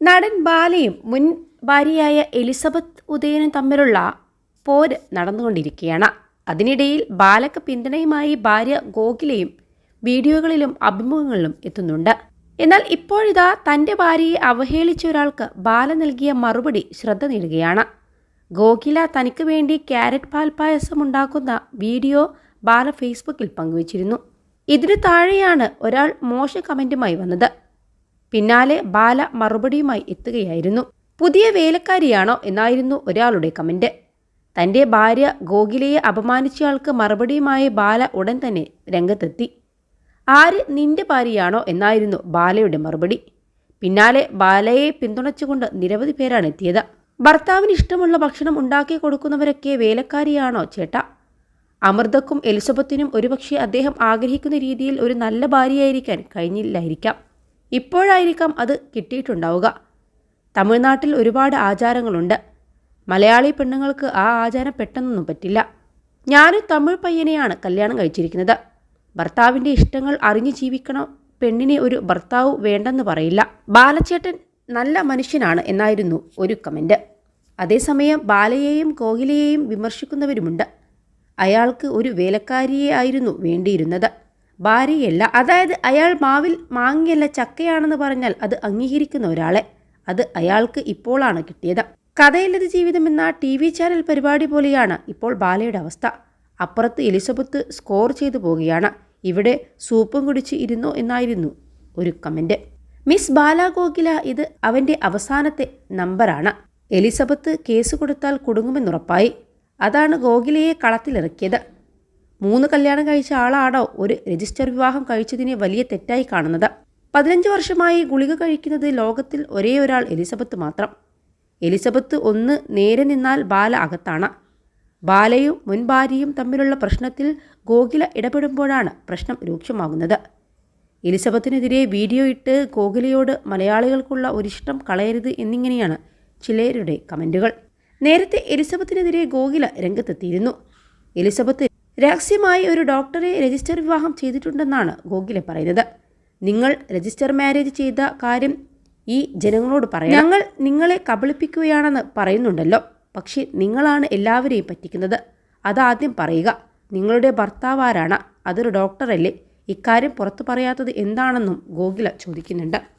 നടൻ ബാലയും മുൻ ഭാര്യയായ എലിസബത്ത് ഉദയനും തമ്മിലുള്ള പോര് നടന്നുകൊണ്ടിരിക്കുകയാണ്. അതിനിടയിൽ ബാലക്ക് പിന്തുണയുമായി ഭാര്യ ഗോഖിലയും വീഡിയോകളിലും അഭിമുഖങ്ങളിലും എത്തുന്നുണ്ട്. എന്നാൽ ഇപ്പോഴിതാ തന്റെ ഭാര്യയെ അവഹേളിച്ച ഒരാൾക്ക് ബാല നൽകിയ മറുപടി ശ്രദ്ധ നേടുകയാണ്. ഗോഖില തനിക്ക് വേണ്ടി ക്യാരറ്റ് പായസം ഉണ്ടാക്കുന്ന വീഡിയോ ബാല ഫേസ്ബുക്കിൽ പങ്കുവച്ചിരുന്നു. ഇതിനു താഴെയാണ് ഒരാൾ മോശ കമന്റുമായി വന്നത്. പിന്നാലെ ബാല മറുപടിയുമായി എത്തുകയായിരുന്നു. പുതിയ വേലക്കാരിയാണോ? എന്നായിരുന്നു ഒരാളുടെ കമന്റ്. തന്റെ ഭാര്യ ഗോകിലയെ അപമാനിച്ചയാൾക്ക് മറുപടിയുമായി ബാല ഉടൻ തന്നെ രംഗത്തെത്തി. ആര് നിന്റെ ഭാര്യയാണോ? എന്നായിരുന്നു ബാലയുടെ മറുപടി. പിന്നാലെ ബാലയെ പിന്തുണച്ചുകൊണ്ട് നിരവധി പേരാണ് എത്തിയത്. ഭർത്താവിന് ഇഷ്ടമുള്ള ഭക്ഷണം ഉണ്ടാക്കി കൊടുക്കുന്നവരൊക്കെ വേലക്കാരിയാണോ ചേട്ട? അമൃതക്കും എലിസബത്തിനും ഒരുപക്ഷെ അദ്ദേഹം ആഗ്രഹിക്കുന്ന രീതിയിൽ ഒരു നല്ല ഭാര്യയായിരിക്കാൻ കഴിഞ്ഞില്ലായിരിക്കാം. ഇപ്പോഴായിരിക്കാം അത് കിട്ടിയിട്ടുണ്ടാവുക. തമിഴ്നാട്ടിൽ ഒരുപാട് ആചാരങ്ങളുണ്ട്. മലയാളി പെണ്ണുങ്ങൾക്ക് ആ ആചാരം പെട്ടെന്നൊന്നും പറ്റില്ല. ഞാനും തമിഴ് പയ്യനെയാണ് കല്യാണം കഴിച്ചിരിക്കുന്നത്. ഭർത്താവിന്റെ ഇഷ്ടങ്ങൾ അറിഞ്ഞു ജീവിക്കണം പെണ്ണിനെ ഒരു ഭർത്താവ് വേണ്ടെന്ന് പറയില്ല. ബാലച്ചേട്ടൻ നല്ല മനുഷ്യനാണ് എന്നായിരുന്നു ഒരു കമന്റ് അതേസമയം ബാലയെയും കോകിലയെയും വിമർശിക്കുന്നവരുമുണ്ട്. അയാൾക്ക് ഒരു വേലക്കാരിയെ ആയിരുന്നു വേണ്ടിയിരുന്നത്. ഭാര്യയല്ല. അതായത് അയാൾ മാവിൽ മാങ്ങിയല്ല ചക്കയാണെന്ന് പറഞ്ഞാൽ അത് അംഗീകരിക്കുന്ന ഒരാളെ. അത് അയാൾക്ക് ഇപ്പോഴാണ് കിട്ടിയത്. കഥയില്ലത് ജീവിതം എന്ന ടി വി ചാനൽ പരിപാടി പോലെയാണ് ഇപ്പോൾ ബാലയുടെ അവസ്ഥ. അപ്പുറത്ത് എലിസബത്ത് സ്കോർ ചെയ്തു പോവുകയാണ്. ഇവിടെ സൂപ്പും കുടിച്ച് ഇരുന്നോ എന്നായിരുന്നു ഒരു കമന്റ് മിസ് ബാല ഗോകില ഇത് അവന്റെ അവസാനത്തെ നമ്പറാണ്. എലിസബത്ത് കേസ് കൊടുത്താൽ കുടുങ്ങുമെന്നുറപ്പായി. അതാണ് ഗോകിലയെ കളത്തിലിറക്കിയത്. മൂന്ന് കല്യാണം കഴിച്ച ആളാണോ ഒരു രജിസ്റ്റർ വിവാഹം കഴിച്ചതിനെ വലിയ തെറ്റായി കാണുന്നത്? പതിനഞ്ച് വർഷമായി ഗുളിക കഴിക്കുന്നത് ലോകത്തിൽ ഒരേ ഒരാൾ എലിസബത്ത് മാത്രം. എലിസബത്ത് ഒന്ന് നേരെ നിന്നാൽ ബാല അകത്താണ്. ബാലയും മുൻ ഭാര്യയും തമ്മിലുള്ള പ്രശ്നത്തിൽ ഗോകുല ഇടപെടുമ്പോഴാണ് പ്രശ്നം രൂക്ഷമാകുന്നത്. എലിസബത്തിനെതിരെ വീഡിയോ ഇട്ട് ഗോകുലയോട് മലയാളികൾക്കുള്ള ഒരിഷ്ടം കളയരുത് എന്നിങ്ങനെയാണ് ചിലരുടെ കമന്റുകൾ നേരത്തെ എലിസബത്തിനെതിരെ ഗോകുല രംഗത്തെത്തിയിരുന്നു. എലിസബത്ത് രഹസ്യമായി ഒരു ഡോക്ടറെ രജിസ്റ്റർ വിവാഹം ചെയ്തിട്ടുണ്ടെന്നാണ് ഗോഖലെ പറയുന്നത്. നിങ്ങൾ രജിസ്റ്റർ മാരേജ് ചെയ്ത കാര്യം ഈ ജനങ്ങളോട് പറയാം ഞങ്ങൾ നിങ്ങളെ കബളിപ്പിക്കുകയാണെന്ന് പറയുന്നുണ്ടല്ലോ. പക്ഷേ നിങ്ങളാണ് എല്ലാവരെയും പറ്റിക്കുന്നത്. അതാദ്യം പറയുക. നിങ്ങളുടെ ഭർത്താവ് ആരാണ്? അതൊരു ഡോക്ടറല്ലേ. ഇക്കാര്യം പുറത്തു പറയാത്തത് എന്താണെന്നും ഗോകുല ചോദിക്കുന്നുണ്ട്.